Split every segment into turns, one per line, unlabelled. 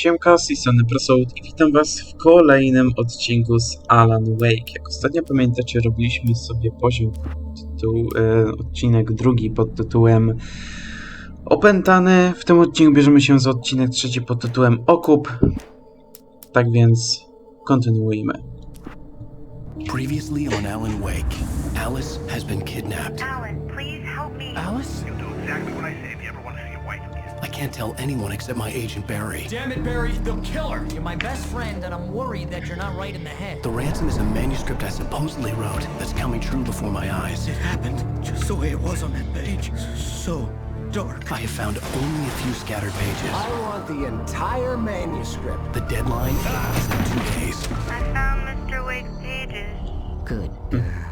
Siemka, z tej strony Prosoud i witam was w kolejnym odcinku z Alan Wake. Jak ostatnio pamiętacie, robiliśmy sobie poziom tytuł, e, odcinek drugi pod tytułem Opętany. W tym odcinku bierzemy się za odcinek trzeci pod tytułem Okup. Tak więc kontynuujmy.
Previously on Alan Wake, Alice has been kidnapped.
Alan, please help me.
Alice?
You'll do exactly what I say
can't tell anyone except my agent Barry.
Damn it, Barry, they'll kill her. You're my best friend, and I'm worried that you're not right in the head.
The ransom is a manuscript I supposedly wrote that's coming true before my eyes.
It happened just the way it was on that page. So dark.
I have found only a few scattered pages.
I want the entire manuscript.
The deadline is in two days.
I found Mr. Wake's pages.
Good mm-hmm.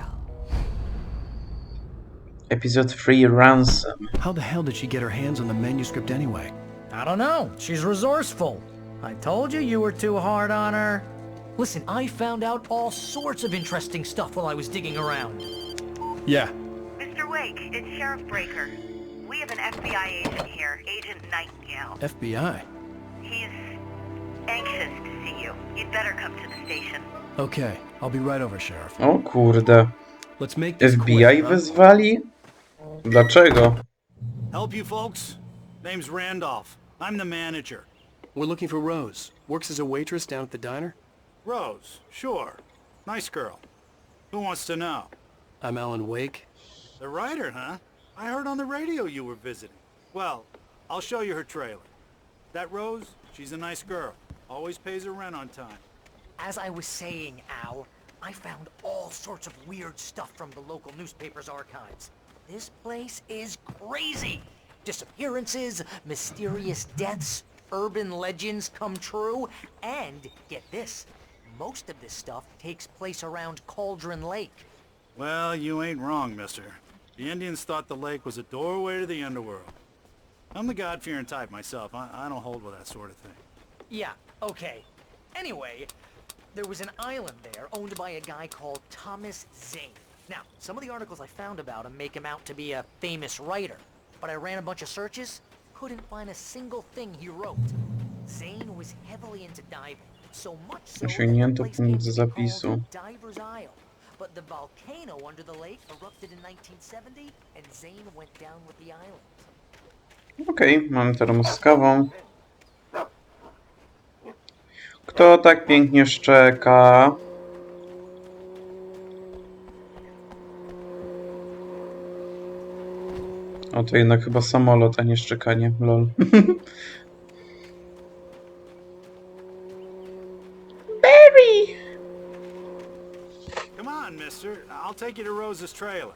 Episode 3 Ransom.
How the hell did she get her hands on the manuscript anyway?
I don't know. She's resourceful. I told you you were too hard on her. Listen, I found out all sorts of interesting stuff while I was digging around.
Yeah.
Mr. Wake, it's Sheriff Breaker. We have an FBI agent here, Agent Nightingale.
FBI.
He's anxious to see you. You'd better come to the station.
Okay, I'll be right over, Sheriff.
O kurde.
Let's make this
FBI
quick, huh?
wezwali? Dlaczego?
Help you folks? Name's Randolph. I'm the manager.
We're looking for Rose. Works as a waitress down at the diner.
Rose, sure. Nice girl. Who wants to know?
I'm Alan Wake.
The writer, huh? I heard on the radio you were visiting. Well, I'll show you her trailer. That Rose, she's a nice girl. Always pays her rent on time.
As I was saying, Al, I found all sorts of weird stuff from the local newspaper's archives. This place is crazy. Disappearances, mysterious deaths, urban legends come true, and get this, most of this stuff takes place around Cauldron Lake.
Well, you ain't wrong, mister. The Indians thought the lake was a doorway to the underworld. I'm the God-fearing type myself. I, I don't hold with that sort of thing.
Yeah, okay. Anyway, there was an island there owned by a guy called Thomas Zane. Some of the articles I found about him make him out to be a famous writer, but I ran a bunch of searches, couldn't find a single thing he wrote. Zane was heavily into diving, so much so
Osiągnięto punkt zapisu.
Diver's Isle. But the volcano under the lake erupted in 1970, and Zane went down with the island.
Okej, mamy termos z kawą. Kto tak pięknie szczeka? O, to jednak chyba samolot, a nie szczekanie. Lol. Barry!
Come on, mister. I'll take you to Rose's trailer.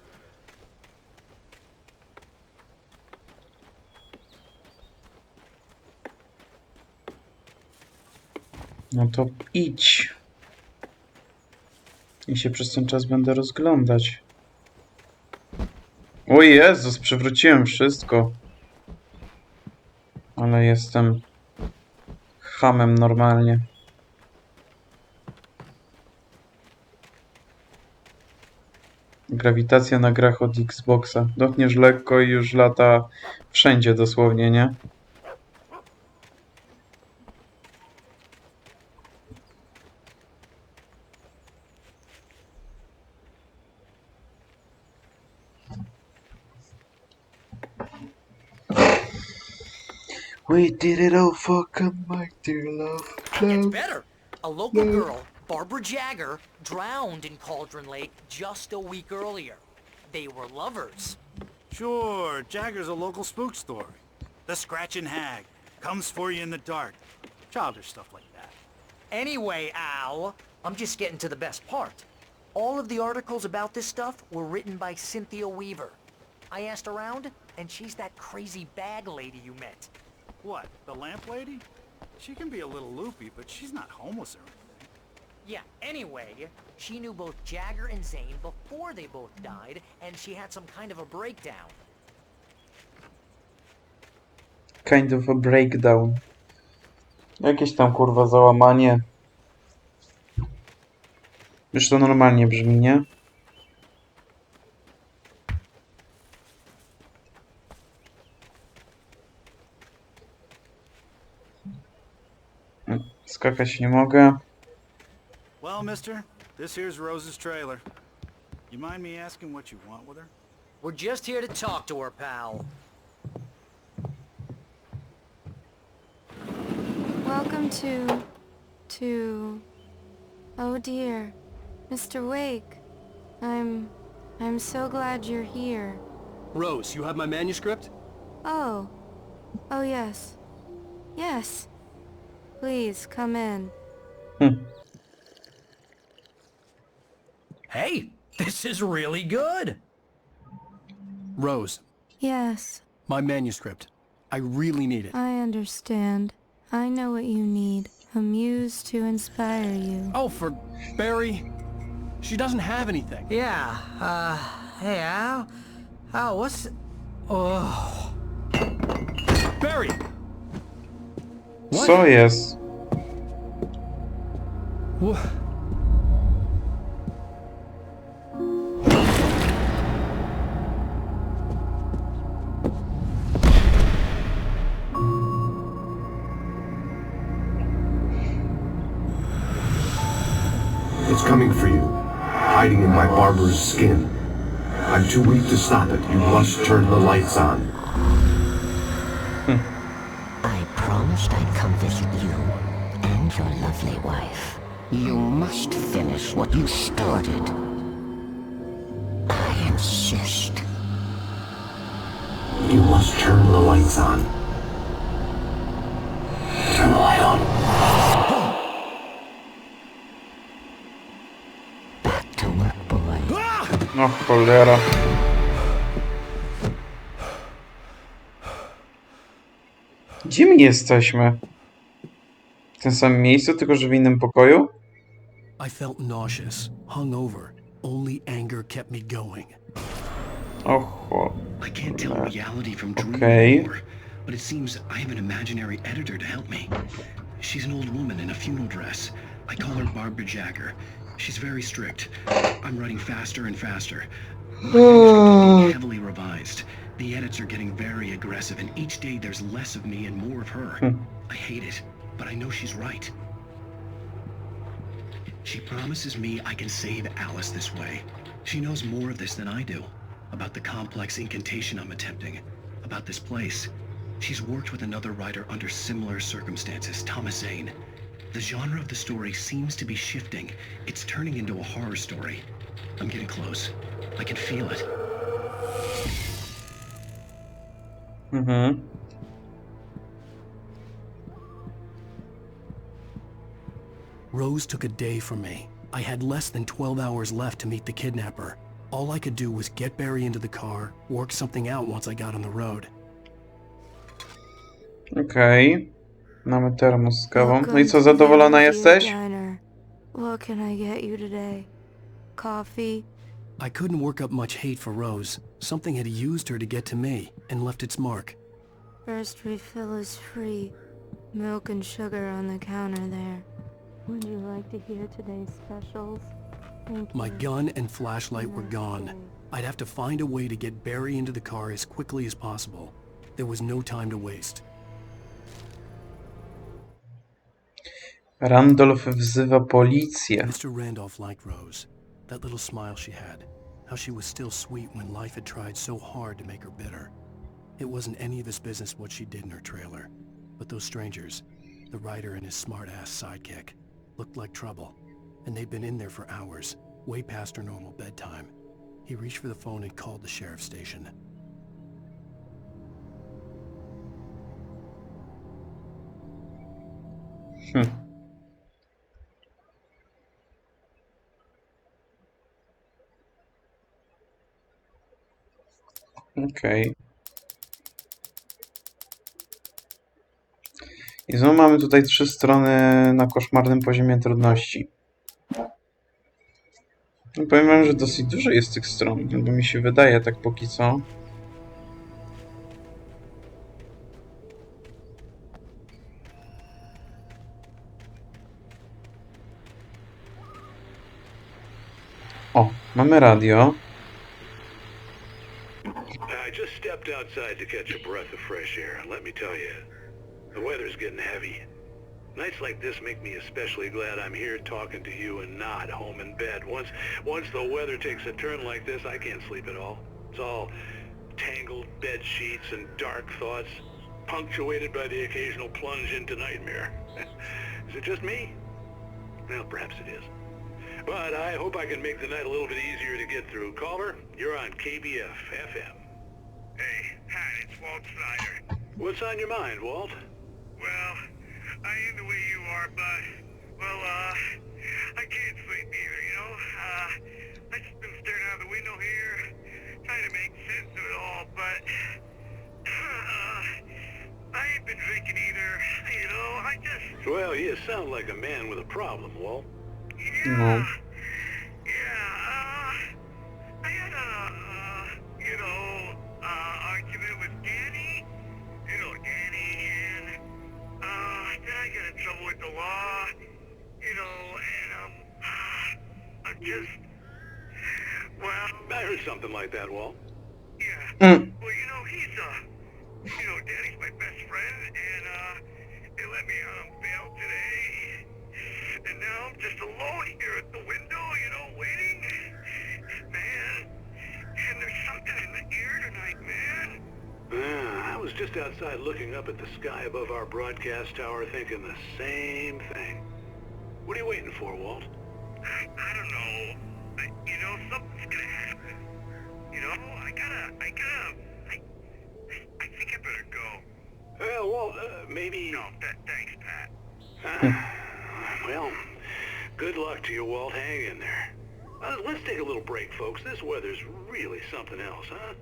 No to idź. I się przez ten czas będę rozglądać. O Jezus, przewróciłem wszystko. Ale jestem hamem normalnie. Grawitacja na grach od Xboxa. Dotkniesz lekko i już lata wszędzie dosłownie, nie? Did it all for come my dear love.
It's better. A local girl, Barbara Jagger, drowned in Cauldron Lake just a week earlier. They were lovers.
Sure, Jagger's a local spook story. The Scratching Hag. Comes for you in the dark. Childish stuff like that.
Anyway, Al, I'm just getting to the best part. All of the articles about this stuff were written by Cynthia Weaver. I asked around, and she's that crazy bag lady you met.
What, the lamp lady? She can be a little loopy, but she's not homeless or anything.
Yeah, anyway, she knew both Jagger and Zane before they both died, and she had some kind of a breakdown.
Kind of a breakdown. Jakieś tam kurwa załamanie. Już to normalnie brzmi, nie? Skakać nie mogę.
Well, mister, this here's Rose's trailer. You mind me asking what you want with her?
We're just here to talk to her, pal.
Welcome to... to... Oh dear. Mr. Wake. I'm... I'm so glad you're here.
Rose, you have my manuscript?
Oh. Oh yes. Yes. Please, come in.
Hey, this is really good.
Rose,
Yes,
my manuscript. I really need it.
I understand. I know what you need. A muse to inspire you.
Oh, for Barry. She doesn't have anything.
Yeah, uh, hey, Al? Al, what's... Oh...
Barry!
Co yes.
Wha-
It's coming for you, hiding in my barber's skin. I'm too weak to stop it. You must turn the lights on.
I I'd come visit you and your lovely wife. You must finish what you started. I insist.
You must turn the lights on. Turn the light on.
Back to work, boy.
No cholera. Gdzie my jesteśmy? W tym samym miejscu, tylko że w innym pokoju?
I felt nauseous, hungover. Only anger kept me going.
Oho.
I can't tell reality from dream
Okay.
anymore, but it seems I have an imaginary editor to help me. She's an old woman in a funeral dress. I call her Barbara Jagger. She's very strict. I'm writing faster and faster. My manuscript is being heavily revised. The edits are getting very aggressive, and each day there's less of me and more of her. Hmm. I hate it, but I know she's right. She promises me I can save Alice this way. She knows more of this than I do. About the complex incantation I'm attempting. About this place. She's worked with another writer under similar circumstances, Thomas Zane. The genre of the story seems to be shifting. It's turning into a horror story. I'm getting close. I can feel it.
Mm-hmm.
Rose took a day from me. I had less than 12 hours left to meet the kidnapper. All I could do was get Barry into the car, work something out once I got on the road.
Okej. Mamy termos z kawą. No i co, zadowolona jesteś?
What can I get you today? Coffee?
I couldn't work up much hate for Rose. Something had used her to get to me and left its mark.
First refill is free. Milk and sugar on the counter there. Would you like to hear today's specials? Thank
My
you.
gun and flashlight were gone.
day.
I'd have to find a way to get Barry into the car as quickly as possible. There was no time to waste.
Randolph wzywa policję.
Mr. Randolph liked Rose. That little smile she had. How she was still sweet when life had tried so hard to make her bitter. It wasn't any of his business what she did in her trailer. But those strangers, the writer and his smart-ass sidekick, looked like trouble. And they'd been in there for hours, way past her normal bedtime. He reached for the phone and called the sheriff's station. Hmm.
Okej. I znowu mamy tutaj trzy strony na koszmarnym poziomie trudności. No powiem wam, że dosyć dużo jest tych stron, bo mi się wydaje tak póki co. O, mamy radio.
Stepped outside to catch a breath of fresh air, and let me tell you, the weather's getting heavy. Nights like this make me especially glad I'm here talking to you and not home in bed. Once, once the weather takes a turn like this, I can't sleep at all. It's all tangled bed sheets and dark thoughts, punctuated by the occasional plunge into nightmare. is it just me? Well, perhaps it is. But I hope I can make the night a little bit easier to get through. Caller, you're on KBF FM.
Hey, Pat, it's Walt Snyder.
What's on your mind, Walt?
Well, I ain't the way you are, but, well, uh, I can't sleep either, you know? Uh, I just been staring out the window here, trying to make sense of it all, but, uh, I ain't been drinking either, you know? I just,
Well, you sound like a man with a problem, Walt.
yeah, yeah, I got in trouble with the law, you know, and, um, I'm just, well,
I heard something like that, Walt.
yeah.
Mm.
Well, you know, he's, uh, you know, Danny's my best friend, and, uh, they let me out on bail today. And now I'm just alone here at the
just outside looking up at the sky above our broadcast tower thinking the same thing. What are you waiting for, Walt?
I, I don't know. I, you know, something's gonna happen. You know, I gotta, I gotta, I, I think I better go.
Well, Walt, uh, maybe...
No, th- thanks, Pat.
Ah, well, good luck to you, Walt. Hang in there. Uh, let's take a little break, folks. This weather's really something else, huh?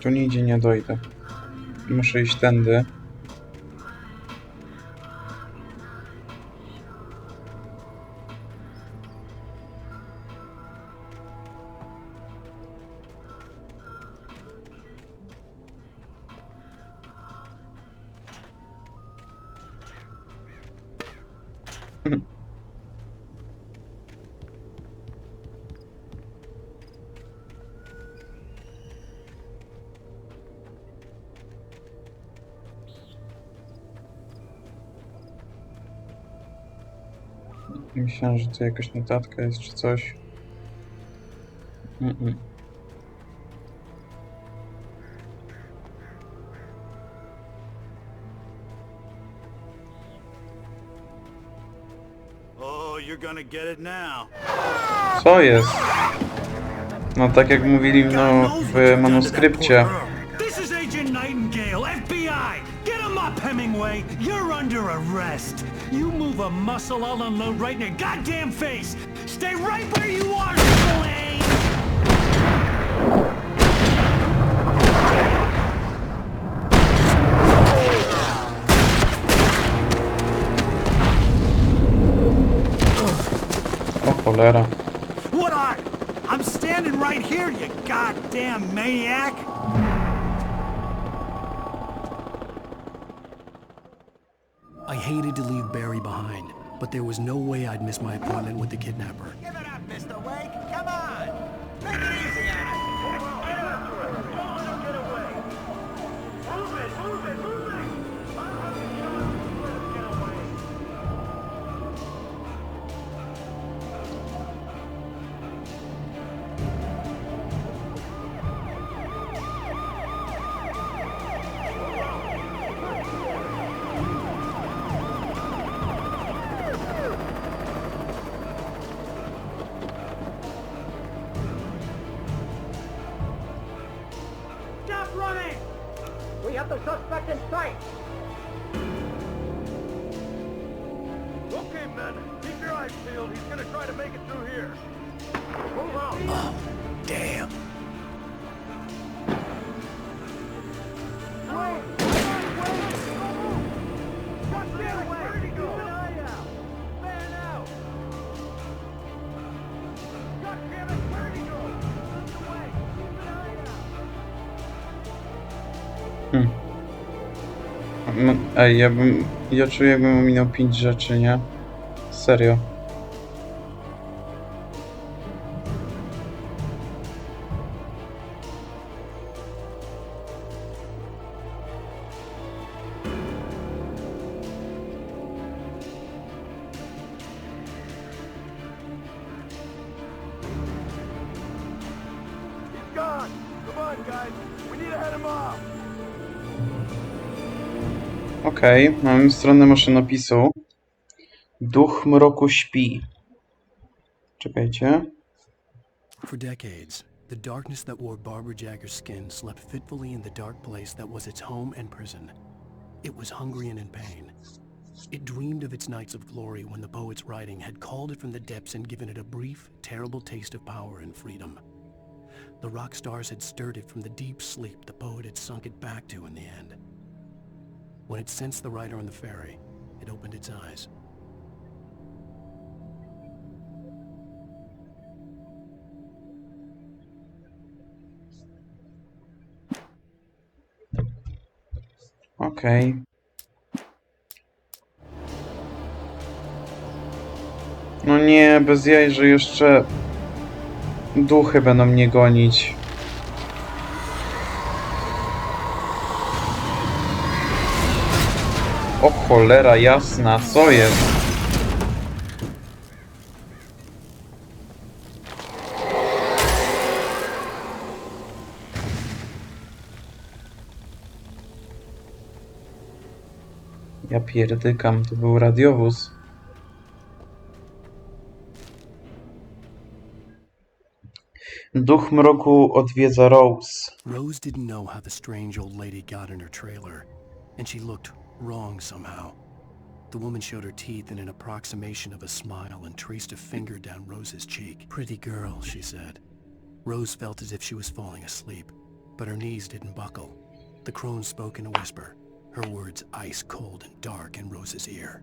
Tu nigdzie nie dojdę. Muszę iść tędy. Myślałem, że tu jakaś notatka jest czy coś.
It now.
Co jest? No tak jak mówili no, w manuskrypcie.
This is Agent Nightingale, FBI! Get him up, Hemingway! You're under arrest! You move a muscle, I'll unload right in your goddamn face! Stay right where you are!
O oh, cholera.
What are? I'm standing right here, you goddamn maniac!
I hated to leave Barry behind, but there was no way I'd miss my appointment with the kidnapper.
Give it up, Mr.
peeled. He's gonna try to make it through here.
Move out!
Oh, damn.
Hmm. No, ej, ja bym... Ja czuję jakbym ominął pięć rzeczy, nie? Serio. Okej, mamy stronę maszynopisu. Duch mroku śpi. Czekajcie.
For decades, the darkness that wore Barbara Jagger's skin slept fitfully in the dark place that was its home and prison. It was hungry and in pain. It dreamed of its nights of glory when the poet's writing had called it from the depths and given it a brief, terrible taste of power and freedom. The rock stars had stirred it from the deep sleep the poet had sunk it back to in the end. When it sensed the writer on the ferry, it opened its eyes.
Okej. No nie, bez jaj, że jeszcze duchy będą mnie gonić. O cholera jasna, co jest? Ja pierdykam, to był radiowóz. Duch mroku odwiedza Rose.
Rose didn't know how the strange old lady got in her trailer, and she looked wrong somehow. The woman showed her teeth in an approximation of a smile and traced a finger down Rose's cheek. Pretty girl, she said. Rose felt as if she was falling asleep, but her knees didn't buckle. The crone spoke in a whisper, her words ice cold and dark in Rose's ear.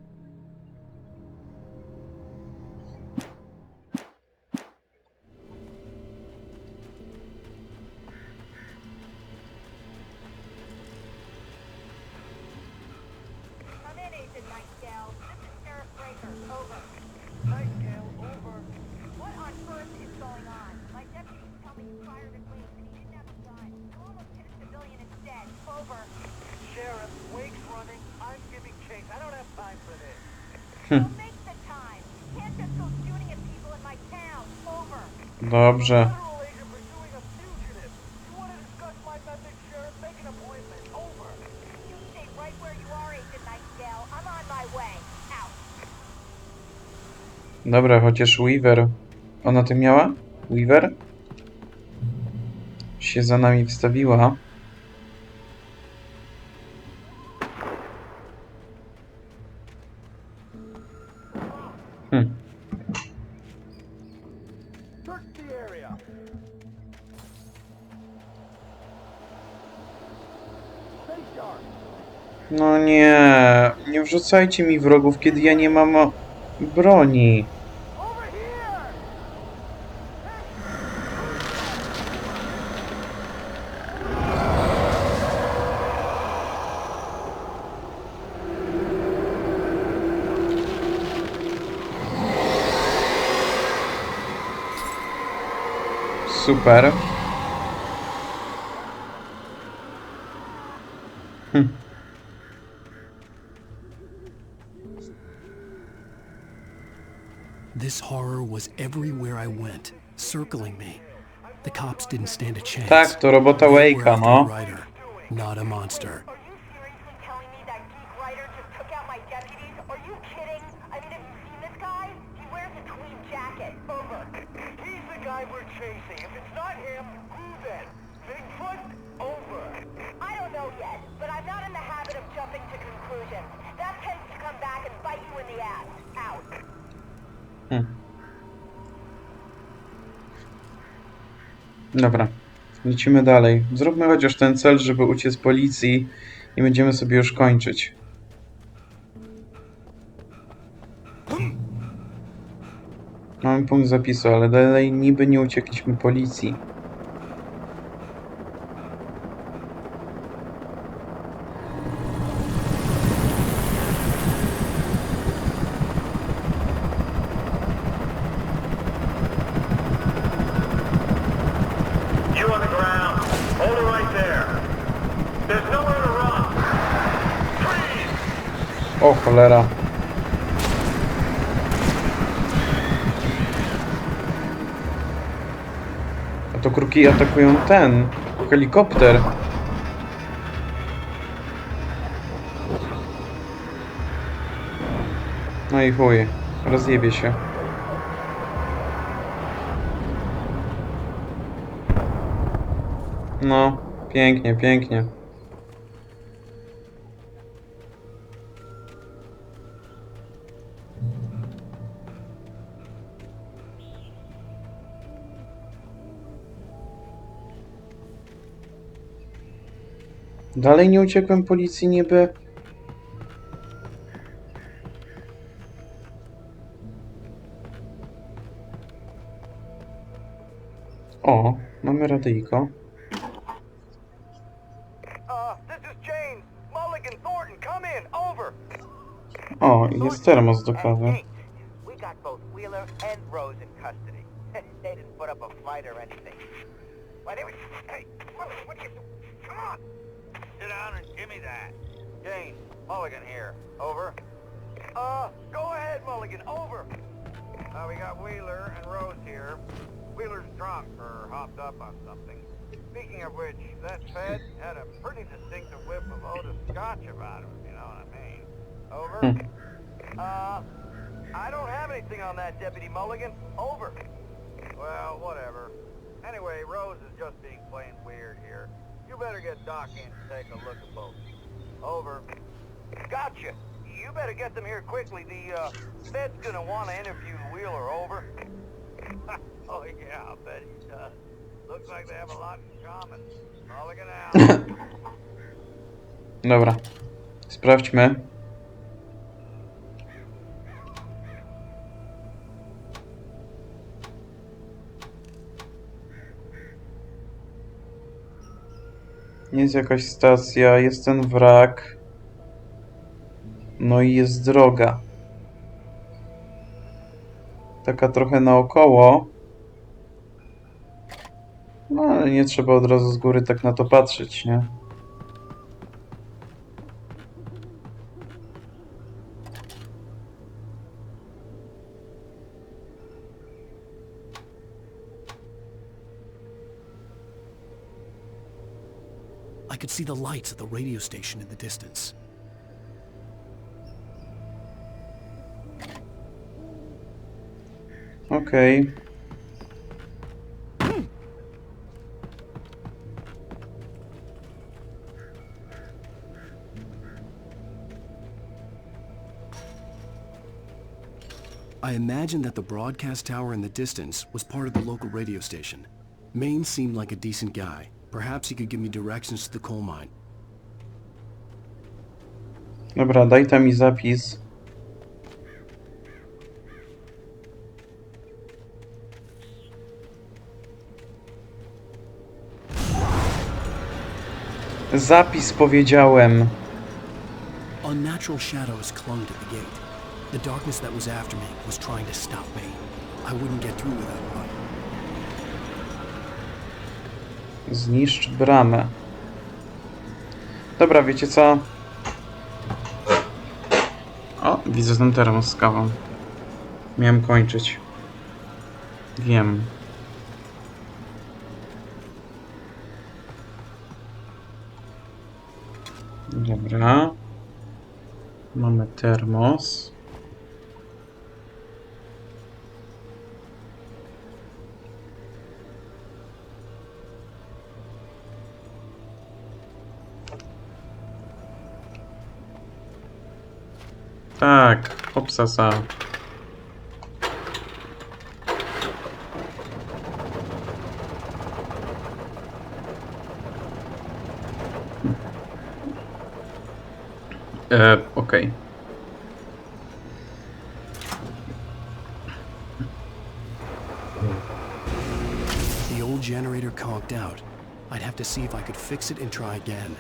Out.
Dobra, chociaż Weaver. Ona to miała? Weaver? Się za nami wstawiła. Nie, nie wrzucajcie mi wrogów, kiedy ja nie mam o- broni.
Over here!
Super. Hm.
This horror was everywhere I went, circling me. The cops didn't stand a chance.
Tak, to robota
They were
Wake'a, no.
Ryder, not a monster.
Are
Dobra, lecimy dalej. Zróbmy chociaż ten cel, żeby uciec z policji i będziemy sobie już kończyć. Mamy punkt zapisu, ale dalej niby nie uciekliśmy policji. O cholera. A to kruki atakują ten. helikopter. No i chuj, rozjebie się. No, pięknie, pięknie. Dalej nie uciekłem policji niby. O, mamy radyjko.
Uh, this is James. Mulligan Thornton, come in. Over.
O, i jest termos do kawy.
Down and give me that. James, Mulligan here. Over. Uh, go ahead, Mulligan. Over. Uh, we got Wheeler and Rose here. Wheeler's drunk or hopped up on something. Speaking of which, that Fed had a pretty distinctive whiff of Otis Scotch about him, you know what I mean. Over. Uh, I don't have anything on that, Deputy Mulligan. Over. Well, whatever. Anyway, Rose is just being plain weird here. You better get Doc in to take a look at both. Over. Gotcha. You better get them here quickly. The, uh, Fed's gonna want to interview Wheeler. Over. oh, yeah, I'll bet he does. Looks like they have a lot in common. Mulligan out.
Dobra. Sprawdźmy. Jest jakaś stacja, jest ten wrak. No i jest droga. Taka trochę naokoło. No ale nie trzeba od razu z góry tak na to patrzeć, nie?
See the lights of the radio station in the distance.
Okej.
I imagined that the broadcast tower in the distance was part of the local radio station. Maine seemed like a decent guy. Perhaps he could give me directions to the coal mine.
Dobra, daj tam mi zapis. Zapis powiedziałem.
Unnatural shadows clung to the gate. The darkness that was after me was trying to stop me. I wouldn't get through without
Zniszcz bramę. Dobra, wiecie co? O, widzę ten termos z kawą. Miałem kończyć. Wiem. Dobra. Mamy termos. Tak, hopsasa. E, okej.
The old generator conked out. I'd have to see if I could fix it and try again.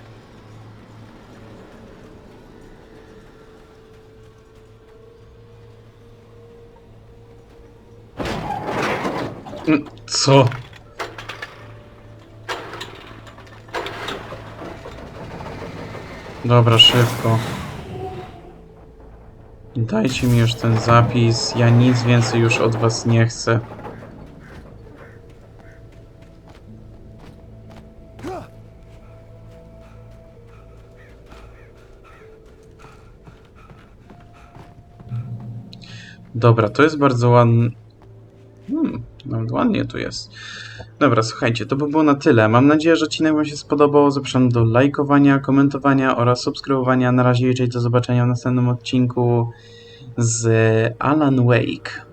Co? Dobra, szybko. Dajcie mi już ten zapis. Ja nic więcej już od was nie chcę. Dobra, to jest bardzo ładne. Ładnie tu jest. Dobra, słuchajcie, to by było na tyle. Mam nadzieję, że odcinek Wam się spodobał. Zapraszam do lajkowania, komentowania oraz subskrybowania. Na razie, jeżeli do zobaczenia w następnym odcinku z Alan Wake.